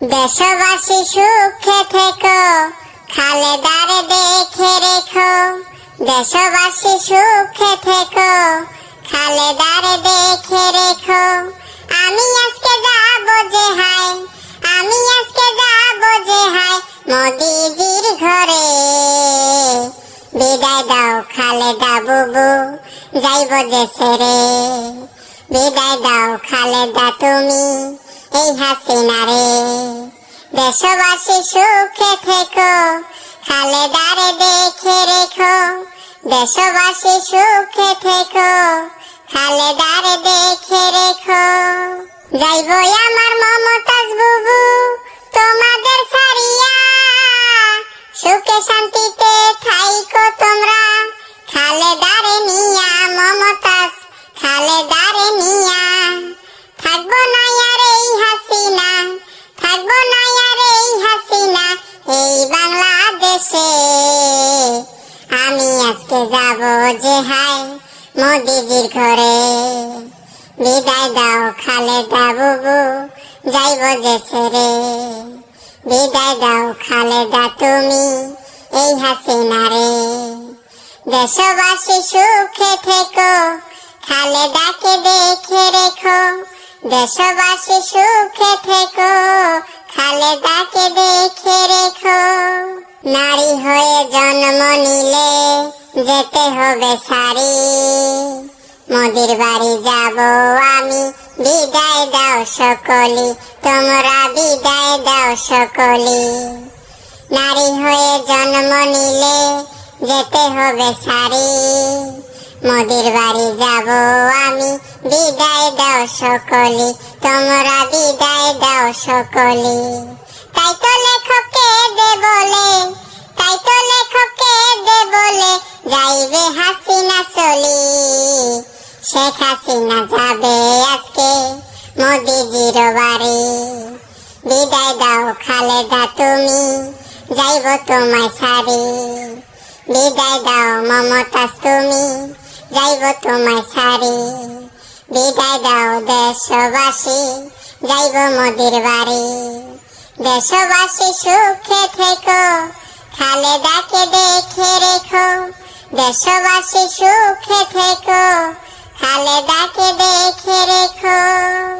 দেশবাসী সুখে থেকো, খালেদারে দেখে রেখো। দেশবাসী সুখে থেকো, খালেদারে দেখে রেখো। আমি আজকে যাব যে হাই আমি আজকে যাব যে হাই মোদিজির ঘরে। বিদায় দাও খালেদা বুবু, যাইব যে সেরে। বিদায় দাও খালেদা তুমি, এই হাসিনারে দেশবাসী সুখে থেকো, খালেদারে দেখে রেখো। দেশবাসী সুখে থেকো, খালেদারে দেখে রেখো। যাইব আমার মমতাজ থাকব না আর এই হাসিনা, এই বাংলাদেশে। আমি আজকে যাব যে হাই মোদিজির ঘরে। বিদায় দাও খালেদা বুবু, যাইব যে ছেড়ে। বিদায় দাও খালেদা তুমি, এই হাসিনারে। দেশবাসী সুখে থেকো, খালেদাকে দেখে রেখো। দেশবাসী সুখে থেকো খালেদাকে দেখে রেখো। নারী হয়ে জন্ম নিলে যেতে হবে সারি মোদির বাড়ি যাব আমি, বিদায় দাও সকলি তোমরা বিদায় দাও সকলি নারী হয়ে জন্ম নিলে যেতে হবে সারি মোদির বাড়ি যাব আমি। বিদায় দাও সকলি, তোমরা বিদায় দাও সকলি। তাই তো লেখকে দে বলে, তাই তো লেখকে দে বলে, যাইবে হাসিনা চলি। শেখ হাসিনা যাবে আজকে মোদিজির বাড়ি। বিদায় দাও খালেদা তুমি, যাইব তোমায় সারি বিদায় দাও মমতাজ তুমি যাইব তোমায় সারি বিদায় দাও দেশবাসী, যাইব মোদির বাড়ি। দেশবাসী সুখে থেকো, খালেদাকে দেখে রেখো। দেশবাসী সুখে থেকো, খালেদাকে দেখে রেখো।